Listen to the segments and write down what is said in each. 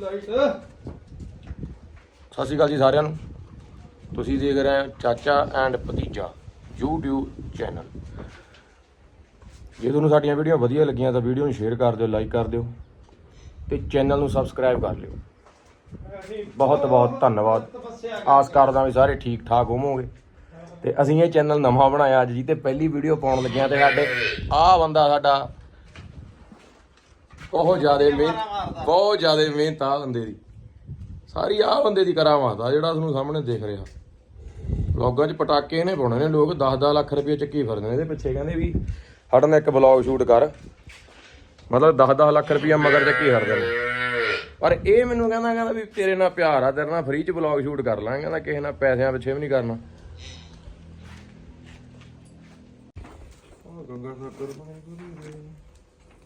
Light ਸਤਿ ਸ਼੍ਰੀ ਅਕਾਲ ਜੀ ਸਾਰਿਆਂ ਨੂੰ। ਤੁਸੀਂ ਦੇਖ ਰਹੇ ਹੋ ਚਾਚਾ ਐਂਡ ਭਤੀਜਾ YouTube ਚੈਨਲ ਜੇ ਤੁਹਾਨੂੰ ਸਾਡੀਆਂ ਵੀਡੀਓ ਵਧੀਆ ਲੱਗੀਆਂ ਤਾਂ ਵੀਡੀਓ ਨੂੰ ਸ਼ੇਅਰ ਕਰ ਦਿਓ ਲਾਈਕ ਕਰ ਦਿਓ ਤੇ ਚੈਨਲ ਨੂੰ ਸਬਸਕ੍ਰਾਈਬ ਕਰ ਲਿਓ। ਬਹੁਤ ਬਹੁਤ ਧੰਨਵਾਦ। ਆਸ ਕਰਦਾ ਵੀ ਸਾਰੇ ਠੀਕ ਠਾਕ ਹੋਵੋਗੇ। ਤੇ ਅਸੀਂ ਇਹ ਚੈਨਲ ਨਵਾਂ ਬਣਾਇਆ ਅੱਜ ਜੀ ਤੇ ਪਹਿਲੀ ਵੀਡੀਓ ਪਾਉਣ ਲੱਗਿਆ ਤੇ ਸਾਡੇ ਆਹ ਬੰਦਾ ਸਾਡਾ ਬਹੁਤ ਜ਼ਿਆਦਾ ਮਿਹਨਤ ਬਹੁਤ ਜ਼ਿਆਦਾ ਮਿਹਨਤ ਆ ਬੰਦੇ ਦੀ। ਸਾਰੀ ਆਹ ਬੰਦੇ ਦੀ ਕਰਾਮਾਤ ਆ ਜਿਹੜਾ ਤੁਹਾਨੂੰ ਸਾਹਮਣੇ ਦਿਖ ਰਿਹਾ। ਵਲੌਗਾਂ 'ਚ ਪਟਾਕੇ ਨੇ ਪਾਉਣੇ ਨੇ ਲੋਕ 10-10 ਲੱਖ ਰੁਪਏ ਚੱਕੀ ਫਿਰਦੇ ਨੇ ਇਹਦੇ ਪਿੱਛੇ ਕਹਿੰਦੇ ਵੀ ਸਾਡੇ ਨਾਲ ਇੱਕ ਵਲੌਗ ਸ਼ੂਟ ਕਰ। ਮਤਲਬ 10-10 ਲੱਖ ਰੁਪਏ ਮਗਰ ਚੱਕੀ ਫਿਰਦੇ ਨੇ। ਪਰ ਇਹ ਮੈਨੂੰ ਕਹਿੰਦਾ ਕਹਿੰਦਾ ਵੀ ਤੇਰੇ ਨਾਲ ਪਿਆਰ ਆ ਤੇਰੇ ਨਾਲ ਫ੍ਰੀ 'ਚ ਵਲੌਗ ਸ਼ੂਟ ਕਰ ਲਾਂਗੇ ਕਹਿੰਦਾ ਕਿਸੇ ਨਾਲ ਪੈਸਿਆਂ ਪਿੱਛੇ ਵੀ ਨਹੀਂ ਕਰਨਾ।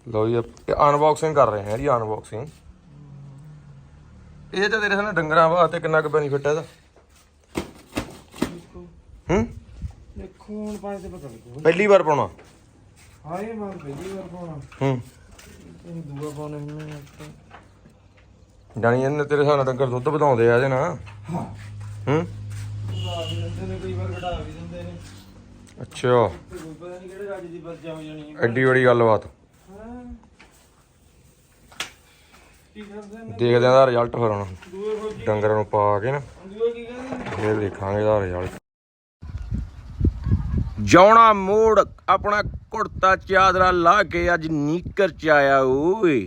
ਲੋ ਜੀ ਇਹ ਅਨਬਾਕਸਿੰਗ ਕਰ ਰਹੇ ਹਾਂ ਜੀ ਅਨਬਾਕਸਿੰਗ ਇਹ ਤਾਂ ਤੇਰੇ ਸਾਹਮਣੇ ਡੰਗਰਾਂ ਵਾਸਤੇ ਕਿੰਨਾ ਕੁ ਬੈਨੀਫਿਟ ਹੈ ਇਹਦਾ? ਹੂੰ? ਦੇਖੋ ਹੁਣ ਪਾਣੀ ਤੇ ਪਤਾ ਲੱਗੂ। ਪਹਿਲੀ ਵਾਰ ਪਾਉਣਾ? ਹਾਏ ਮਾਰ ਪਹਿਲੀ ਵਾਰ ਪਾਉਣਾ। ਹੂੰ। ਇਹ ਦੂਆ ਪਾਉਣੇ ਹੁੰਦੇ ਆ ਇਹਨੇ ਤੇਰੇ ਡੰਗਰ ਦੁੱਧ ਵਧਾਉਂਦੇ ਆ ਇਹਦੇ ਨਾਲ। ਹਾਂ। ਹੂੰ? ਅੱਛਾ। ਤੇ ਐਡੀ ਬੜੀ ਗੱਲਬਾਤ। ਦੇਖਦੇ ਆਂ ਦਾ ਰਿਜ਼ਲਟ ਫਿਰ ਹੁਣ। ਡੰਗਰਾਂ ਨੂੰ ਪਾ ਕੇ ਨਾ ਫਿਰ ਦੇਖਾਂਗੇ ਇਹਦਾ ਰਿਜ਼ਲਟ ਜੌਣਾ ਮੋੜ ਆਪਣਾ ਕੁੜਤਾ ਚਾਦਰਾ ਲਾ ਕੇ ਅੱਜ ਨੀਕਰ ਚ ਆਇਆ ਓਏ।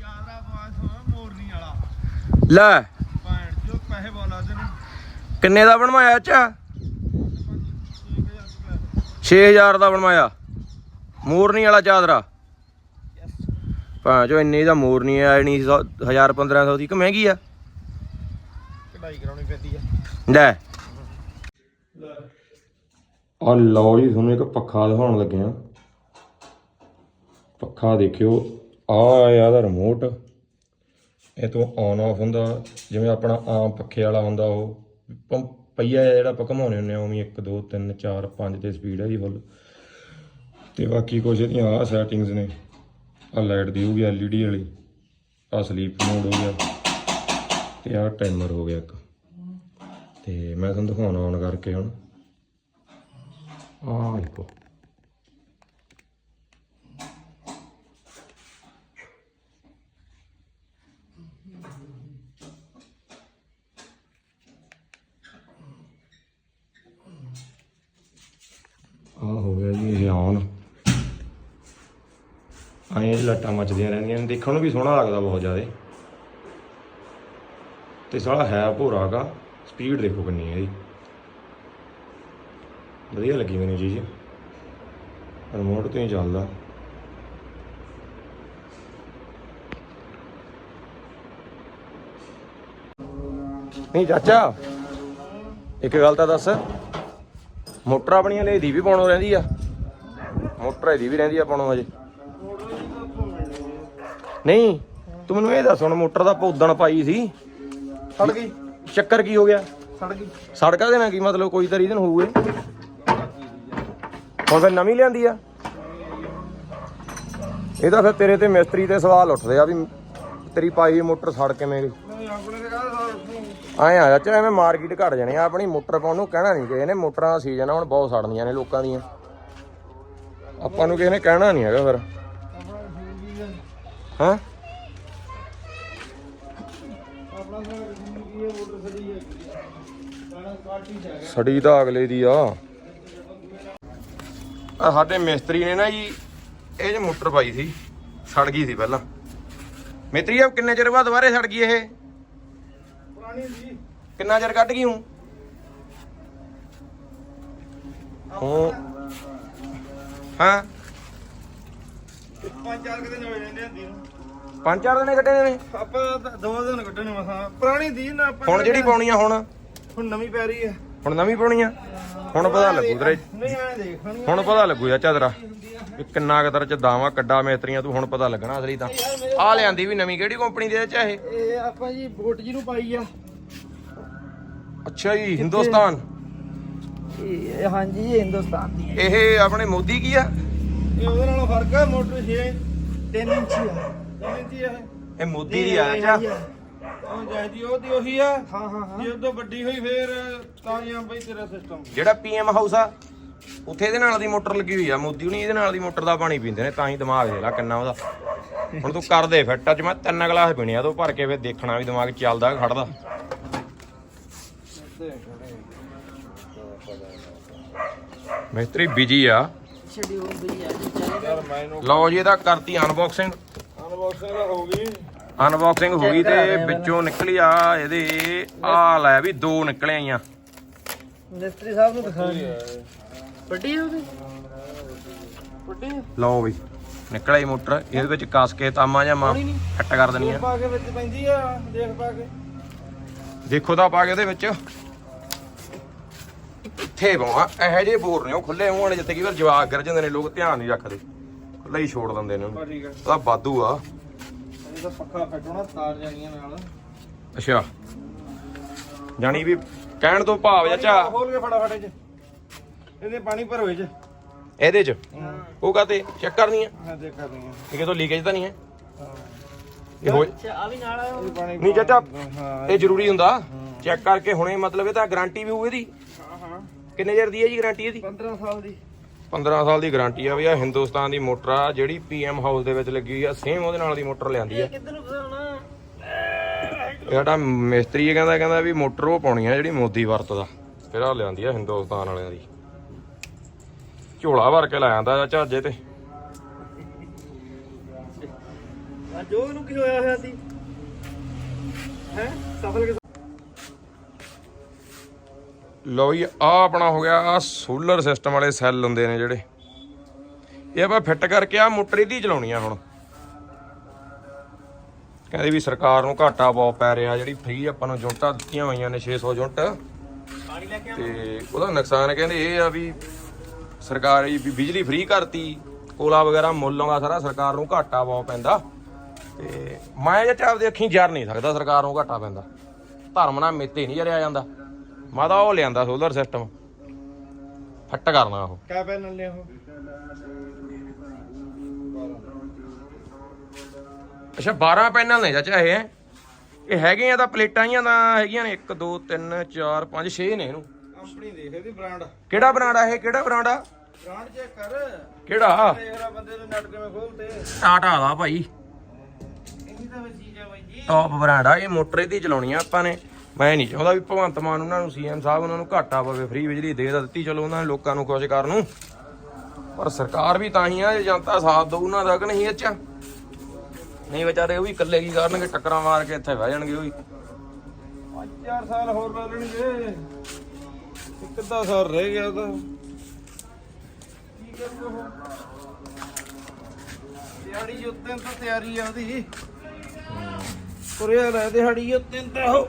ਯਾਰਾ ਬਾਸ ਹੋਇਆ ਮੋਰਨੀ ਵਾਲਾ। ਲੈ। ਭੈਣ ਜੋ ਪੈਸੇ ਬੋਲਾ ਦੇ ਨੇ ਕਿੰਨੇ ਦਾ ਬਣਵਾਇਆ ਚਾ? 6000 ਦਾ ਬਣਵਾਇਆ। ਮੋਰਨੀ ਵਾਲਾ ਚਾਦਰਾ? ਭਾਂ ਜੋ ਇੰਨੇ ਦਾ ਮੋਰਨੀ ਆ ਨਹੀਂ 1000 1500 ਦੀ ਕਿ ਮਹਿੰਗੀ ਆ। ਕਢਾਈ ਕਰਾਉਣੀ ਪੈਂਦੀ ਆ। ਲੈ। ਲੈ ਆ ਲਓ ਜੀ ਤੁਹਾਨੂੰ ਇੱਕ ਪੱਖਾ ਦਿਖਾਉਣ ਲੱਗੇ ਆ ਪੱਖਾ ਦੇਖਿਓ ਆ ਆ ਇਹਦਾ ਰਿਮੋਟ ਇਹ ਤੋਂ ਆਨ ਆਫ ਹੁੰਦਾ ਜਿਵੇਂ ਆਪਣਾ ਆਮ ਪੱਖੇ ਵਾਲਾ ਹੁੰਦਾ ਉਹ। ਪੰਪ- ਪਹੀਆ ਜਿਹਾ ਜਿਹੜਾ ਆਪਾਂ ਘਮਾਉਣੇ ਹੁੰਦੇ ਆ ਉਵੇਂ 1 2 3 4 5 ਤੇ ਸਪੀਡ ਹੈ ਜੀ ਫੁੱਲ ਤੇ ਬਾਕੀ ਕੁਝ ਇਹਦੀਆਂ ਆ ਸੈਟਿੰਗਸ ਨੇ। ਆ ਲਾਈਟ ਦੀ ਹੋ ਗਈ ਐਲਈਡੀ ਵਾਲੀ। ਆ ਸਲੀਪ ਮੋਡ ਹੋ ਗਿਆ। ਤੇ ਆ ਟਾਈਮਰ ਹੋ ਗਿਆ ਇੱਕ। ਤੇ ਮੈਂ ਤੁਹਾਨੂੰ ਦਿਖਾਉਣਾ ਔਨ ਕਰਕੇ ਹੁਣ। ਆਹ ਦੇਖੋ। ਆਹ ਹੋ ਗਿਆ ਜੀ, ਇਹ ਆਨ ਆਏ ਲੱਟਾਂ ਮੱਚਦੀਆਂ ਰਹਿੰਦੀਆਂ ਨੇ। ਦੇਖਣ ਨੂੰ ਵੀ ਸੋਹਣਾ ਲੱਗਦਾ ਬਹੁਤ ਜ਼ਿਆਦਾ। ਤੇ ਸਾਲਾ ਹੈ ਭੋਰਾ ਕਾ ਸਪੀਡ ਦੇਖੋ ਕਿੰਨੀ ਹੈ ਇਹਦੀ ਵਧੀਆ ਲੱਗੀ ਮੈਨੂੰ ਚੀਜ਼। ਰਿਮੋਟ ਤੋਂ ਹੀ ਚੱਲਦਾ। ਨਹੀਂ ਚਾਚਾ, ਇੱਕ ਗੱਲ ਤਾਂ ਦੱਸ। ਮੋਟਰ ਆਪਣੀਆਂ ਲਈ ਦੀ ਵੀ ਪਾਉਣੋਂ ਰਹਿੰਦੀ ਆ। ਮੋਟਰ ਇਹਦੀ ਵੀ ਰਹਿੰਦੀ ਆ ਪਾਉਣੋਂ ਹਜੇ। ਨਹੀਂ ਤੂੰ ਮੈਨੂੰ ਇਹ ਦੱਸ ਹੁਣ ਮੋਟਰ ਦਾ ਪੌਦਣ ਪਾਈ ਸੀ। ਸੜ ਗਈ। ਚੱਕਰ ਕੀ ਹੋ ਗਿਆ? ਸੜ ਗਈ। ਸੜਕਾਂ ਦੇ ਨਾਲ ਕੀ ਮਤਲਬ ਕੋਈ ਤਾਂ ਰੀਜ਼ਨ ਹੋਊਗੇ। ਹੁਣ ਫਿਰ ਨਵੀਂ ਲਿਆਂਦੀ ਆ। ਇਹ ਤਾਂ ਫਿਰ ਤੇਰੇ ਤੇ ਮਿਸਤਰੀ ਤੇ ਸਵਾਲ ਉੱਠਦੇ ਆ ਵੀ ਤੇਰੀ ਪਾਈ ਹੋਈ ਮੋਟਰ ਸੜ ਕਿਵੇਂ ਗਈ? ਆਏ ਆ ਚਾਚਾ ਐਵੇਂ ਮਾਰਕੀਟ ਘਟ ਜਾਣੀ ਆ ਆਪਣੀ ਮੋਟਰ ਪਾਉਣ ਨੂੰ ਕਹਿਣਾ ਨਹੀਂ ਕਿਸੇ ਨੇ ਮੋਟਰਾਂ ਦਾ ਸੀਜ਼ਨ ਆ ਹੁਣ ਬਹੁਤ ਸੜਨੀਆਂ ਨੇ ਲੋਕਾਂ ਦੀਆਂ। ਆਪਾਂ ਨੂੰ ਕਿਸੇ ਨੇ ਕਹਿਣਾ ਨਹੀਂ ਹੈਗਾ ਫਿਰ। ਹਾਂ? ਸੜੀ ਤਾਂ ਅਗਲੇ ਦੀ ਆ। ਆ ਸਾਡੇ ਮਿਸਤਰੀ ਨੇ ਨਾ ਜੀ ਇਹ ਜੇ ਮੋਟਰ ਪਾਈ ਸੀ ਸੜ ਗਈ ਸੀ ਪਹਿਲਾਂ। ਮਿਸਤਰੀ ਆ ਕਿੰਨੇ ਚਿਰ ਬਾਅਦ ਦੁਬਾਰੇ ਸੜ ਗਈ ਇਹ? ਪੁਰਾਣੀ ਸੀ ਕਿੰਨਾ ਚਿਰ ਕੱਢ ਗਈ ਹੂੰ? ਹੂੰ ਹਾਂ? ਪੰਜ ਚਾਰ ਕਿਤੇ ਹੁੰਦੀ ਨੂੰ ਪੰਜ ਚਾਰ ਦਿਨੇ ਕੱਢੇ ਨੇ। ਆਪਾਂ ਤਾਂ ਦੋ ਦਿਨ ਕੱਢਣੇ ਮਸਾਂ ਪੁਰਾਣੀ ਦੀ ਨਾ ਆਪਾਂ ਹੁਣ ਜਿਹੜੀ ਪਾਉਣੀ ਆ ਹੁਣ? ਹੁਣ ਨਵੀਂ ਪੈ ਰਹੀ ਹੈ ਹੁਣ ਨਵੀਂ ਪਾਉਣੀ ਆ? ਹੁਣ ਪਤਾ ਲੱਗੂ ਤੇਰੇ। ਨਹੀਂ ਆਏ ਦੇਖ ਹੁਣ ਪਤਾ ਲੱਗੂ ਚਾਚਾ ਤੇਰਾ ਵੀ ਕਿੰਨਾ ਕੁ ਤੇਰੇ ਚ ਦਾਵਾ ਕੱਡਾ ਮੇਤਰੀਆਂ ਤੂੰ ਹੁਣ ਪਤਾ ਲੱਗਣਾ ਅਸਲੀ ਤਾਂ। ਆ ਲਿਆਂਦੀ ਵੀ ਨਵੀਂ ਕਿਹੜੀ ਕੰਪਨੀ ਦੇ ਚ ਇਹ? ਇਹ ਆਪਾਂ ਜੀ ਬੋਟ ਜੀ ਨੂੰ ਪਾਈ ਆ। ਅੱਛਾ ਜੀ ਹਿੰਦੁਸਤਾਨ। ਇਹ ਹਾਂਜੀ ਇਹ ਹਿੰਦੁਸਤਾਨ ਦੀ ਹੈ। ਇਹ ਆਪਣੇ ਮੋਦੀ ਕੀ ਆ? ਇਹ ਉਹਦੇ ਨਾਲੋਂ ਫ਼ਰਕ ਹੈ ਮੋਟਰ 6 3 ਇੰਚੀ ਆ। 3 ਇੰਚੀ ਆ ਇਹ। ਮੋਦੀ ਦੀ ਆ ਚਾਚਾ ਉਹ ਜਹਦੀ ਉਹਦੀ ਉਹੀ ਆ। ਹਾਂ ਹਾਂ ਹਾਂ। ਜੇ ਉਦੋਂ ਵੱਡੀ ਹੋਈ ਫੇਰ ਤਾਂ ਜਾਂ ਬਈ ਤੇਰਾ ਸਿਸਟਮ ਜਿਹੜਾ ਪੀਐਮ ਹਾਊਸ ਆ ਉੱਥੇ ਇਹਦੇ ਨਾਲ ਦੀ ਮੋਟਰ ਲੱਗੀ ਹੋਈ ਆ। ਮੋਦੀ ਹੁਣੀ ਇਹਦੇ ਨਾਲ ਦੀ ਮੋਟਰ ਦਾ ਪਾਣੀ ਪੀਂਦੇ ਨੇ ਤਾਂ ਹੀ ਦਿਮਾਗ ਦੇ ਲਾ ਕਿੰਨਾ ਉਹਦਾ। ਹੁਣ ਤੂੰ ਕਰ ਦੇ ਫਿੱਟ ਅੱਜ ਮੈਂ ਤਿੰਨ ਗਲਾਸ ਪੀਣੇ ਆ ਤੋਂ ਭਰ ਕੇ ਫਿਰ ਦੇਖਣਾ ਵੀ ਦਿਮਾਗ ਚੱਲਦਾ ਖੜਦਾ। ਮਿਸਤਰੀ ਬਿਜ਼ੀ ਆ। ਸ਼ਡਿਊਲ ਵੀ ਆ ਜੀ ਚੱਲ ਯਾਰ ਮੈਨੂੰ ਲਓ ਜੀ ਇਹਦਾ ਕਰਤੀ ਅਨਬਾਕਸਿੰਗ ਅਨਬਾਕਸਿੰਗ ਦਾ ਹੋ ਗਈ। ਅਨਬਾਕਸਿੰਗ ਹੋ ਗਈ ਤੇ ਵਿੱਚੋਂ ਨਿਕਲੀ ਆ ਇਹਦੇ ਆ ਲੈ ਵੀ ਦੋ ਨਿਕਲੇ ਆਈਆਂ। ਮਿਸਤਰੀ ਸਾਹਿਬ ਨੂੰ ਦਿਖਾ ਵੱਡੀ ਹੋ ਗਈ ਵੱਡੀ ਲਓ ਵੀ ਨਿਕਲਿਆ ਹੀ ਮੋਟਰ ਇਹਦੇ ਵਿੱਚ ਕੱਸ ਕੇ ਤਾਮਾ ਜਾਂ ਮਾਂ ਫਿੱਟ ਕਰ ਦੇਣੀ ਆ ਪਾ ਕੇ ਵਿੱਚ ਪੈਂਦੀ ਆ ਦੇਖ ਪਾ ਕੇ। ਦੇਖੋ ਤਾਂ ਪਾ ਕੇ ਉਹਦੇ ਵਿੱਚ। ਇੱਥੇ ਪਾਉਣਾ। ਇਹੋ ਜਿਹੇ ਬੋਰ ਨੇ ਉਹ ਖੁੱਲੇ ਮੂੰਹ ਵਾਲੇ ਜਿੱਥੇ ਕਈ ਵਾਰ ਜਵਾਕ ਕਰ ਜਾਂਦੇ ਨੇ ਲੋਕ ਧਿਆਨ ਨਹੀਂ ਰੱਖਦੇ। ਖੁੱਲਾ ਹੀ ਛੋੜ ਦਿੰਦੇ ਨੇ। ਉਹਨੂੰ ਠੀਕ ਉਹਦਾ ਵਾਧੂ ਆ। ਇਹ ਤਾਂ ਪੱਖਾ ਫਟਣਾ ਤਾਰ ਜਾਣੀਆਂ ਨਾਲ। ਅੱਛਾ। ਜਾਣੀ ਵੀ ਕਹਿਣ ਤੋਂ ਭਾਵ ਚਾਚਾ ਖੋਲ ਕੇ ਫਟਾਫਟ ਚ। ਇਹਦੇ ਪਾਣੀ ਭਰੋ ਇਹ ਚ। ਇਹਦੇ ਚ? ਉਹ ਕਾਤੇ ਚੈੱਕ ਕਰਨੀ ਆ? ਹਾਂ ਦੇਖ ਕਰਨੀ ਆ। ਇਹ ਕਿਤੋਂ ਲੀਕੇਜ ਤਾਂ ਨਹੀਂ ਹੈ? ਹਾਂ। ਇਹ ਹੋ ਅੱਛਾ ਆ ਵੀ ਨਾਲ ਇਹ ਨਹੀਂ ਚਾਚਾ ਹਾਂ ਇਹ ਜ਼ਰੂਰੀ ਹੁੰਦਾ। ਚੈੱਕ ਕਰਕੇ ਹੁਣੇ ਮਤਲਬ ਇਹ ਤਾਂ ਗਾਰੰਟੀ ਵੀ ਹੋਊ ਇਹਦੀ? ਹਾਂ ਹਾਂ ਕਿੰਨੇ ਚਿਰ ਦੀ ਹੈ ਜੀ ਗਾਰੰਟੀ ਇਹਦੀ? 15 ਸਾਲ ਦੀ। 15 ਸਾਲ ਦੀ ਗਾਰੰਟੀ ਆ ਵੀ ਆ ਹਿੰਦੁਸਤਾਨ ਦੀ ਮੋਟਰ ਆ ਜਿਹੜੀ ਪੀਐਮ ਹਾਊਸ ਦੇ ਵਿੱਚ ਲੱਗੀ ਹੋਈ ਆ ਸੇਮ ਉਹਦੇ ਨਾਲ ਦੀ ਮੋਟਰ ਲਿਆਂਦੀ ਆ। ਕਿੱਧਰ ਨੂੰ ਫਸਾਉਣਾ? ਇਹ ਸਾਡਾ ਮਿਸਤਰੀ ਇਹ ਕਹਿੰਦਾ ਕਹਿੰਦਾ ਵੀ ਮੋਟਰ ਉਹ ਪਾਉਣੀ ਆ ਜਿਹੜੀ ਮੋਦੀ ਵਰਤਦਾ। ਫਿਰ ਆ ਲਿਆਂਦੀ ਆ ਹਿੰਦੁਸਤਾਨ ਵਾਲਿਆਂ ਦੀ। ਝੋਲਾ ਭਰ ਕੇ ਲੈ ਆਂਦਾ ਚਾਚਾ ਅੱਜੇ ਤੇ। ਆ ਜੋ ਨੂੰ ਕੀ ਹੋਇਆ ਹੋਇਆ ਸੀ? ਹੈ? ਸਫਲ ਲਓ ਜੀ ਆ ਆਪਣਾ ਹੋ ਗਿਆ ਆ ਸੋਲਰ ਸਿਸਟਮ ਵਾਲੇ ਸੈੱਲ ਹੁੰਦੇ ਨੇ ਜਿਹੜੇ। ਇਹ ਆਪਾਂ ਫਿੱਟ ਕਰਕੇ ਆ ਮੋਟਰ ਇਹਦੀ ਚਲਾਉਣੀ ਆ ਹੁਣ। ਕਹਿੰਦੇ ਵੀ ਸਰਕਾਰ ਨੂੰ ਘਾਟਾ ਬਹੁਤ ਪੈ ਰਿਹਾ, ਜਿਹੜੀ ਫ੍ਰੀ ਆਪਾਂ ਨੂੰ ਯੂਨਿਟਾਂ ਦਿੱਤੀਆਂ ਹੋਈਆਂ ਨੇ 600 ਯੂਨਿਟ ਤੇ ਉਹਦਾ ਨੁਕਸਾਨ ਕਹਿੰਦੇ ਇਹ ਆ ਵੀ ਸਰਕਾਰ ਵੀ ਬਿਜਲੀ ਫ੍ਰੀ ਕਰਤੀ, ਕੋਲਾ ਵਗੈਰਾ ਮੁੱਲ ਆਉਂਦਾ ਸਾਰਾ, ਸਰਕਾਰ ਨੂੰ ਘਾਟਾ ਬਹੁਤ ਪੈਂਦਾ। ਤੇ ਮੈਂ ਜੇ ਆਪਦੇ ਅੱਖੀਂ ਜਰ ਨਹੀਂ ਸਕਦਾ, ਸਰਕਾਰ ਨੂੰ ਘਾਟਾ ਪੈਂਦਾ। ਧਰਮ ਨਾਲ ਮੇਤੇ ਨਹੀਂ ਜਰਿਆ ਜਾਂਦਾ। ਮੈਂ ਤਾਂ ਉਹ ਲਿਆਂਦਾ ਸੋਲਰ ਸਿਸਟਮ ਫੱਟ ਕਰਨਾ ਉਹ। ਕਾ ਪੈਨਲ ਨੇ ਉਹ? ਅੱਛਾ 12 ਪੈਨਲ ਨੇ ਚਾਚਾ ਇਹ। ਇਹ ਹੈਗੇ ਆ ਤਾਂ ਪਲੇਟਾਂ ਹੀ ਆ ਤਾਂ ਹੈਗੀਆਂ ਨੇ। 1 2 3 4 5 6 ਨੇ ਇਹਨੂੰ। ਕੰਪਨੀ ਦੇਖ ਇਹਦੀ ਬ੍ਰਾਂਡ ਕਿਹੜਾ ਬਰਾਂਡ ਆ ਇਹ? ਕਿਹੜਾ ਬਰਾਂਡ ਆ? ਬ੍ਰਾਂਡ ਚੈੱਕ ਕਰ। ਕਿਹੜਾ? ਦੇਖ ਰਾ ਬੰਦੇ ਦੇ ਨਟ ਕਿਵੇਂ ਖੋਲਤੇ। ਟਾਟਾ ਦਾ ਭਾਈ। ਇਹੀ ਤਾਂ ਚੀਜ਼ ਆ ਬਾਈ ਜੀ। ਟੌਪ ਬ੍ਰਾਂਡ ਆ ਇਹ ਮੋਟਰ ਇਹਦੀ ਚਲਾਉਣੀ ਆ ਆਪਾਂ ਨੇ। ਮੈਂ ਨਹੀਂ ਚਾਹੁੰਦਾ ਵੀ ਭਗਵੰਤ ਮਾਨ ਉਹਨਾਂ ਨੂੰ ਸੀਐਮ ਸਾਹਿਬ ਉਹਨਾਂ ਨੂੰ ਘਾਟਾ ਪਵੇ ਫ੍ਰੀ ਬਿਜਲੀ ਦੇ ਦਿੱਤੀ, ਚਲੋ ਉਹਨਾਂ ਨੇ ਲੋਕਾਂ ਨੂੰ ਖੁਸ਼ ਕਰਨ ਨੂੰ। ਪਰ ਸਰਕਾਰ ਵੀ ਤਾਂ ਹੀ ਆ, ਜੇ ਜਨਤਾ ਸਾਥ ਦਊ ਉਹਨਾਂ ਦਾ ਕਿ ਨਹੀਂ ਅੱਛਾ ਨਹੀਂ ਵਿਚਾਰੇ ਉਹ ਵੀ ਇਕੱਲੇ ਕੀ ਕਰਨਗੇ, ਟੱਕਰਾਂ ਮਾਰ ਕੇ ਇੱਥੇ ਬਹਿ ਜਾਣਗੇ ਉਹ ਵੀ। ਪੰਜ ਚਾਰ ਸਾਲ ਹੋਰ ਲਾ ਲੈਣਗੇ। ਇੱਕ ਅੱਧਾ ਸਾਲ ਰਹਿ ਗਿਆ ਤਾਂ ਕੀ ਕਰੂਗਾ ਉਹ? ਦਿਹਾੜੀ ਜੁੱਤੇ ਤਾਂ ਤਿਆਰੀ ਆ ਉਹਦੀ। ਕੁਰਿਆ ਲੈ ਦਿਹਾੜੀ ਜੁੱਤੇ ਤਾਂ ਉਹ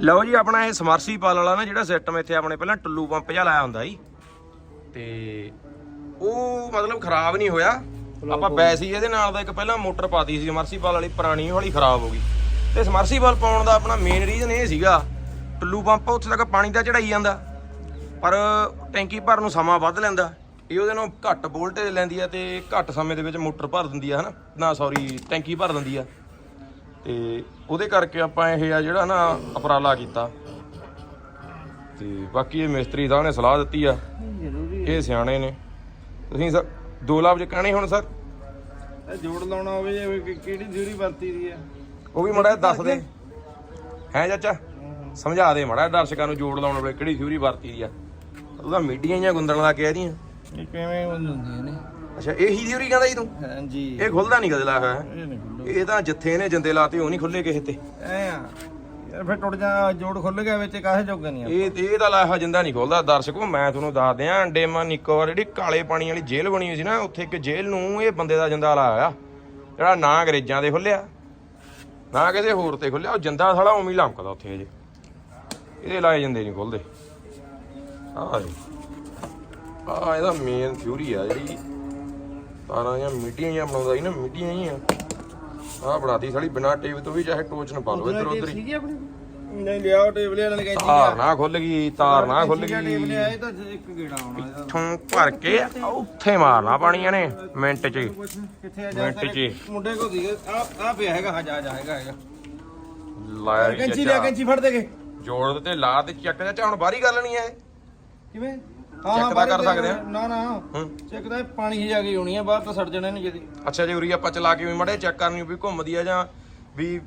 ਲਓ ਜੀ ਆਪਣਾ ਇਹ ਸਮਰਸੀਪਲ ਵਾਲਾ ਨਾ ਜਿਹੜਾ ਸਿਸਟਮ ਇੱਥੇ ਆਪਣੇ ਪਹਿਲਾਂ ਟੁੱਲੂ ਪੰਪ ਜਿਹਾ ਲਾਇਆ ਹੁੰਦਾ ਸੀ। ਤੇ ਉਹ ਮਤਲਬ ਖਰਾਬ ਨਹੀਂ ਹੋਇਆ। ਆਪਾਂ ਵੈਸੇ ਹੀ ਇਹਦੇ ਨਾਲ ਦਾ ਇੱਕ ਪਹਿਲਾਂ ਮੋਟਰ ਪਾਤੀ ਸੀ ਸਮਰਸੀਪਲ ਵਾਲੀ ਪੁਰਾਣੀ ਉਹ ਵਾਲੀ ਖਰਾਬ ਹੋ ਗਈ। ਤੇ ਸਮਰਸੀਪਲ ਪਾਉਣ ਦਾ ਆਪਣਾ ਮੇਨ ਰੀਜ਼ਨ ਇਹ ਸੀਗਾ ਟੁੱਲੂ ਪੰਪ ਉੱਥੇ ਤੱਕ ਪਾਣੀ ਦਾ ਚੜਾਈ ਜਾਂਦਾ ਪਰ ਟੈਂਕੀ ਭਰਨ ਨੂੰ ਸਮਾਂ ਵੱਧ ਲੈਂਦਾ। ਇਹ ਉਹਦੇ ਨਾਲ ਘੱਟ ਵੋਲਟੇਜ ਲੈਂਦੀ ਆ ਤੇ ਘੱਟ ਸਮੇਂ ਦੇ ਵਿੱਚ ਮੋਟਰ ਭਰ ਦਿੰਦੀ ਆ ਹਨਾ? ਨਾ ਸੌਰੀ ਟੈਂਕੀ ਭਰ ਦਿੰਦੀ ਆ। ਤੇ ਉਹਦੇ ਕਰਕੇ ਆਪਾਂ ਇਹ ਆ ਜਿਹੜਾ ਨਾ ਉਪਰਾਲਾ ਕੀਤਾ। ਤੇ ਬਾਕੀ ਇਹ ਮਿਸਤਰੀ ਸਾਹਿਬ ਨੇ ਸਲਾਹ ਦਿੱਤੀ ਆ। ਇਹ ਸਿਆਣੇ ਨੇ। ਤੁਸੀਂ ਸਰ ਦੋ ਲਾਭ ਜੇ ਕਹਿਣੇ ਹੁਣ ਸਰ? ਇਹ ਜੋੜ ਲਾਉਣਾ ਹੋਵੇ ਕਿ ਕਿਹੜੀ ਥਿਊਰੀ ਵਰਤੀ ਦੀ ਹੈ ਉਹ ਵੀ ਮੜਾ ਦੱਸ ਦੇ। ਹੈ ਚਾਚਾ? ਸਮਝਾ ਦੇ ਮੜਾ ਦਰਸ਼ਕਾਂ ਨੂੰ ਜੋੜ ਲਾਉਣ ਵੇਲੇ ਕਿਹੜੀ ਥਿਊਰੀ ਵਰਤੀ ਦੀ ਆ। ਉਹਦਾ ਮੀਡੀਆਂ ਜਾਂ ਗੁੰਦਣ ਲਾ ਕੇ ਆਦੀਆਂ ਇਹ ਕਿਵੇਂ ਹੁੰਦੀਆਂ ਨੇ। ਅੱਛਾ ਇਹੀ ਥਿਊਰੀ ਕਹਿੰਦਾ ਜੀ ਤੂੰ? ਹਾਂਜੀ। ਇਹ ਖੁੱਲਦਾ ਨਹੀਂ ਕਦੇ ਲਾਇਆ ਹੋਇਆ। ਇਹ ਨਹੀਂ ਖੁੱਲੂ ਇਹ ਤਾਂ ਜਿੱਥੇ ਨੇ ਜਿੰਦੇ ਲਾਤੇ ਉਹ ਨਹੀਂ ਖੁੱਲੇ ਕਿਸੇ ਤੇ। ਐ ਆ। ਯਾਰ ਫਿਰ ਟੁੱਟ ਜਾ ਜੋੜ ਖੁੱਲ ਗਿਆ ਵਿੱਚ ਕਾਹੇ ਜੋਗਾ ਨਹੀਂ ਆ ਇਹ ਤੇ ਲਾਇਆ ਹੋਇਆ ਜਿੰਦਾ ਨਹੀਂ ਖੁੱਲਦਾ। ਦਰਸ਼ਕੋ ਮੈਂ ਤੁਹਾਨੂੰ ਦੱਸ ਦਿਆਂ ਅੰਡੇਮਾਨ ਨਿਕੋਬਾਰ ਜਿਹੜੀ ਕਾਲੇ ਪਾਣੀ ਵਾਲੀ ਜੇਲ੍ਹ ਬਣੀ ਹੋਈ ਸੀ ਨਾ ਉੱਥੇ ਇੱਕ ਜੇਲ੍ਹ ਨੂੰ ਇਹ ਬੰਦੇ ਦਾ ਜਿੰਦਾ ਲਾਇਆ ਆ ਜਿਹੜਾ ਨਾ ਅੰਗਰੇਜ਼ਾਂ ਦੇ ਖੁੱਲਿਆ ਨਾ ਕਿਸੇ ਹੋਰ ਤੇ ਖੁੱਲਿਆ। ਉਹ ਜਿੰਦਾ ਸਾਲਾ ਉਵੇਂ ਹੀ ਲੰਕਦਾ ਉੱਥੇ ਅਜੇ ਇਹਦੇ ਲਾਏ ਜਿੰਦੇ ਨਹੀਂ ਖੁੱਲਦੇ। ਆਹ ਆ ਇਹਦਾ ਮੇਨ ਥਿਊਰੀ ਆ ਜਿਹੜੀ ਤਾਰਾਂ ਜਾਂ ਮਿੱਟੀਆਂ ਜਾਂ ਬਣਾਉਂਦਾ ਸੀ ਨਾ ਮਿੱਟੀਆਂ ਹੀ ਆ ਆਹ ਬਣਾਤੀ ਸਾਲੀ ਬਿਨਾ ਟੇਪ ਤੋਂ ਵੀ ਚਾਹੇ ਟੋਚ ਨਾ ਪਾ ਲਓ ਇੱਧਰ ਉੱਧਰ ਹੀ। ਨਹੀਂ ਲਿਆਓ ਟੇਬਲ ਨਾਲ ਕੈਂਚੀ ਤਾਰ ਨਾ ਖੁੱਲ ਗਈ ਤਾਰ ਨਾ ਖੁੱਲ ਟੇਬਲ ਗਈ। ਆਏ ਤਾਂ ਇੱਕ ਗੇੜਾ ਆਉਣਾ ਇੱਥੋਂ ਭਰ ਕੇ ਉੱਥੇ ਮਾਰਨਾ ਪਾਣੀ ਇਹਨੇ ਮਿੰਟ 'ਚ। ਕਿੱਥੇ ਆ ਜਾ ਮਿੰਟ 'ਚ। ਮੁੰਡੇ ਕੋ ਸੀਗਾ ਆ ਆ ਪਿਆ ਹੈਗਾ ਹਾਂ ਜਾ ਜਾ ਹੈਗਾ ਹੈਗਾ। ਲਾਇਆ ਕੈਂਚੀ ਲਿਆ ਕੈਂਚੀ ਫੜ ਦੇ ਕੇ। ਜੋੜ ਤੇ ਲਾ ਤੇ ਚੱਕ ਦੇ ਹੁਣ ਬਾਹਰੀ ਗੱਲ ਨਹੀਂ ਐ ਕਿਵੇਂ? Check ਤਾਂ ਬਾਹਰ ਕਰ ਦੇ- ਸਕਦੇ ਆ। ਨਾ ਨਾ ਹੂੰ। ਚੈੱਕ ਤਾਂ ਪਾਣੀ 'ਚ ਜਾ ਕੇ ਹੋਣੀ ਆ ਬਾਹਰ ਤਾਂ ਸੜ ਜਾਣਾ ਨਹੀਂ ਜਦੀ ਅੱਛਾ ਜੇ ਉਰੀ ਆਪਾਂ ਚਲਾ ਕੇ ਵੀ ਮੜੇ ਚੈੱਕ ਕਰਨੀ ਵੀ ਘੁੰਮਦੀ ਆ ਜਾਂ ਵੀ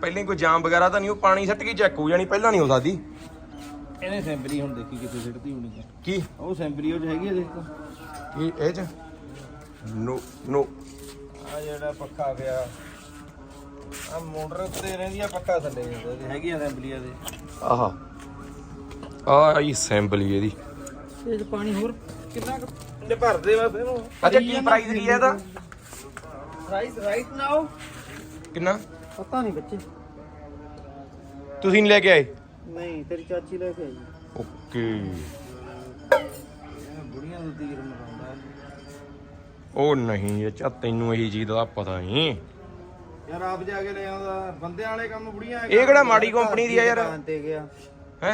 ਪਹਿਲਾਂ ਹੀ ਕੋਈ ਜਾਮ ਵਗੈਰਾ ਤਾਂ ਨਹੀਂ ਉਹ ਪਾਣੀ ਸੱਟ ਕੇ ਚੈੱਕ ਹੋ ਜਾਣੀ ਪਹਿਲਾਂ ਨਹੀਂ ਹੋ ਸਕਦੀ। ਇਹਨੇ ਸੈਂਪਰੀ ਹੁਣ ਦੇਖੀ ਕਿੱਥੇ ਸਿੱਟਦੀ ਹੋਣੀ ਆ। ਕੀ? ਉਹ ਸੈਂਪਰੀ ਉਹ 'ਚ ਹੈਗੀ ਆ ਦੇਖ ਤਾਂ। ਕੀ ਇਹ ਚ? ਨੋ ਨੋ। ਆ ਜਿਹੜਾ ਪੱਖਾ ਪਿਆ। ਆ ਮੋਟਰ ਉੱਤੇ ਰਹਿੰਦੀ ਆ ਪੱਖਾ ਥੱਲੇ। ਜਾਂਦਾ ਇਹਦੇ ਹੈਗੀ ਆ ਅਸੈਂਬਲੀ ਆ ਦੇ ਆਹਾ ਆ ਆਈ ਅਸੈਂਬਲੀ ਇਹਦੀ। ਇਹ 'ਚ ਪਾਣੀ ਹੋਰ। ਕਿੰਨਾ ਕੁ ਇਹਨੇ ਭਰਦੇ ਬਸ ਇਹਨੂੰ। ਅੱਛਾ ਕੀ ਪ੍ਰਾਈਸ ਕੀ ਹੈ ਇਹਦਾ? ਪ੍ਰਾਈਸ ਰਾਈਟ ਨਾਓ ਕਿੰਨਾ? ਪਤਾ ਨਹੀਂ ਬੱਚੇ। ਤੁਸੀਂ ਨਹੀਂ ਲੈ ਕੇ ਆਏ? ਨਹੀਂ ਤੇਰੀ ਚਾਚੀ ਲੈ ਕੇ ਆਈ। ਓਕੇ। ਇਹ ਬੁੜੀਆਂ ਨੂੰ ਤੀਰ ਮਰਾਉਂਦਾ ਉਹ ਨਹੀਂ ਇਹ ਚਾ ਤੈਨੂੰ ਇਹੀ ਚੀਜ਼ ਦਾ ਪਤਾ ਨਹੀਂ ਯਾਰ ਆਪ ਜਾ ਕੇ ਲੈ ਆਉਂਦਾ। ਬੰਦਿਆਂ ਵਾਲੇ ਕੰਮ ਬੁੜੀਆਂ ਇਹ ਕਿਹੜਾ ਮਾੜੀ ਕੰਪਨੀ ਦੀ ਆ ਯਾਰ? ਦੁਕਾਨ ਤੇ ਗਿਆ। ਹੈ?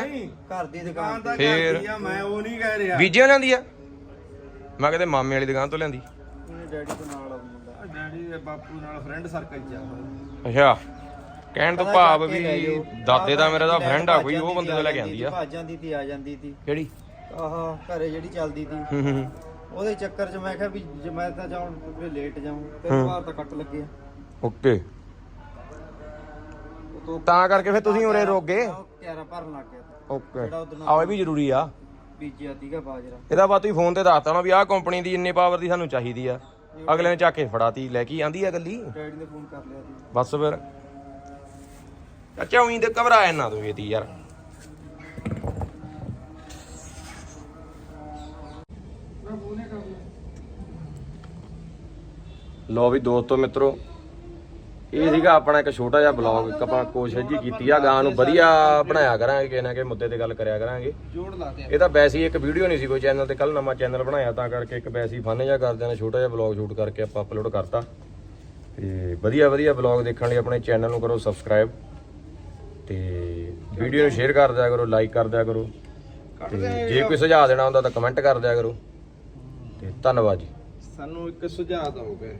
ਘਰ ਦੀ ਦੁਕਾਨ ਤਾਂ ਫੇਰ? ਕਰਦੀ ਆ ਮੈਂ ਉਹ ਨਹੀਂ ਕਹਿ ਰਿਹਾ। ਬੀਜਿਆਂ ਲੈਂਦੀ ਆ? ਮੈਂ ਕਿਤੇ ਮਾਮੇ ਵਾਲੀ ਦੁਕਾਨ ਤੋਂ ਲੈਂਦੀ ਤੇ ਡੈਡੀ ਦੇ ਨਾਲ ਆਉਂਦਾ। ਆ ਡੈਡੀ ਦੇ ਬਾਪੂ ਨਾਲ ਫਰੈਂਡ ਸਰਕਲ ਚ ਆ। ਅੱਛਾ। ਕਹਿਣ ਤੋਂ ਭਾਵ ਵੀ ਦਾਦੇ ਦਾ ਮੇਰਾ ਦਾ ਫਰੈਂਡ ਆ ਕੋਈ ਉਹ ਬੰਦੇ ਤੋਂ ਲੈ ਕੇ ਆਂਦੀ ਆ। ਭੱਜ ਜਾਂਦੀ ਤੀ ਆ ਜਾਂਦੀ ਤੀ। ਕਿਹੜੀ? ਆਹਾ ਘਰੇ ਜਿਹੜੀ ਚੱਲਦੀ ਤੀ। ਹੂੰ ਹੂੰ। ਹੂੰ। ਉਹਦੇ ਚੱਕਰ 'ਚ ਮੈਂ ਕਿਹਾ ਵੀ ਜੇ ਮੈਂ ਤਾਂ ਜਾਉਂ ਤੇ ਲੇਟ ਜਾਉਂ ਤੇ ਵਾਰ ਤਾਂ ਕੱਟ ਲੱਗਿਆ ਓਕੇ। ਤਾਂ ਕਰਕੇ ਫਿਰ ਤੁਸੀਂ ਉਰੇ ਰੋਕ ਗਏ? ਭਰਨ ਲੱਗ ਗਿਆ। ਓਕੇ ਜਿਹੜਾ ਆਹ ਇਹ ਵੀ ਜ਼ਰੂਰੀ ਆ। ਬੀਜਿਆ ਤੀਗਾ ਬਾਜਰਾ। ਇਹਦਾ ਬਾਤ ਤੁਸੀਂ ਫੋਨ ਤੇ ਦੱਸਤਾ ਨਾ ਵੀ ਆਹ ਕੰਪਨੀ ਦੀ ਇੰਨੇ ਪਾਵਰ ਦੀ ਸਾਨੂੰ ਚਾਹੀਦੀ ਆ। ਅਗਲੇ ਨੇ ਚੱਕ ਕੇ ਫੜਾਤੀ ਲੈ ਕੇ ਆਂਦੀ ਆ ਗੱਲੀ ਡੈਡੀ ਨੇ ਫੋਨ ਕਰ ਲਿਆ ਸੀ। ਬਸ ਫਿਰ। ਅੱਛਾ ਉਹੀ ਤੇ ਘਬਰਾਇਆ ਨਾ ਤੂੰ ਇਹਦੀ ਯਾਰ। ਲੋ ਵੀ ਦੋਸਤੋ ਮਿੱਤਰੋ ਇਹ ਸੀਗਾ ਆਪਣਾ ਇੱਕ ਛੋਟਾ ਜਿਹਾ ਬਲੌਗ ਇੱਕ ਆਪਾਂ ਕੋਸ਼ਿਸ਼ ਜੀ ਕੀਤੀ ਆ ਗਾਂ ਨੂੰ ਵਧੀਆ ਬਣਾਇਆ ਕਰਾਂਗੇ ਕਿਸੇ ਨਾ ਕਿਸੇ ਮੁੱਦੇ ਤੇ ਗੱਲ ਕਰਿਆ ਕਰਾਂਗੇ। ਜੋੜ ਲਾ ਤੇ ਇਹ ਤਾਂ ਵੈਸੇ ਇੱਕ ਵੀਡੀਓ ਨਹੀਂ ਸੀ ਕੋਈ ਚੈਨਲ ਤੇ ਕੱਲ ਨਵਾਂ ਚੈਨਲ ਬਣਾਇਆ ਤਾਂ ਕਰਕੇ ਇੱਕ ਵੈਸੇ ਫਨ ਜਿਹਾ ਕਰਦੇ ਨੇ ਛੋਟਾ ਜਿਹਾ ਬਲੌਗ ਸ਼ੂਟ ਕਰਕੇ ਆਪਾਂ ਅਪਲੋਡ ਕਰਤਾ। ਤੇ ਵਧੀਆ ਵਧੀਆ ਬਲੌਗ ਦੇਖਣ ਲਈ ਆਪਣੇ ਚੈਨਲ ਨੂੰ ਕਰੋ ਸਬਸਕ੍ਰਾਈਬ ਤੇ ਵੀਡੀਓ ਨੂੰ ਸ਼ੇਅਰ ਕਰ ਦਿਆ ਕਰੋ ਲਾਈਕ ਕਰ ਦਿਆ ਕਰੋ। ਤੇ ਜੇ ਕੋਈ ਸੁਝਾਅ ਦੇਣਾ ਹੁੰਦਾ ਤਾਂ ਕਮੈਂਟ ਕਰ ਦਿਆ ਕਰੋ। ਤੇ ਧੰਨਵਾਦ ਜੀ। ਸਾਨੂੰ ਇੱਕ ਸੁਝਾਅ ਦਿਓਗੇ।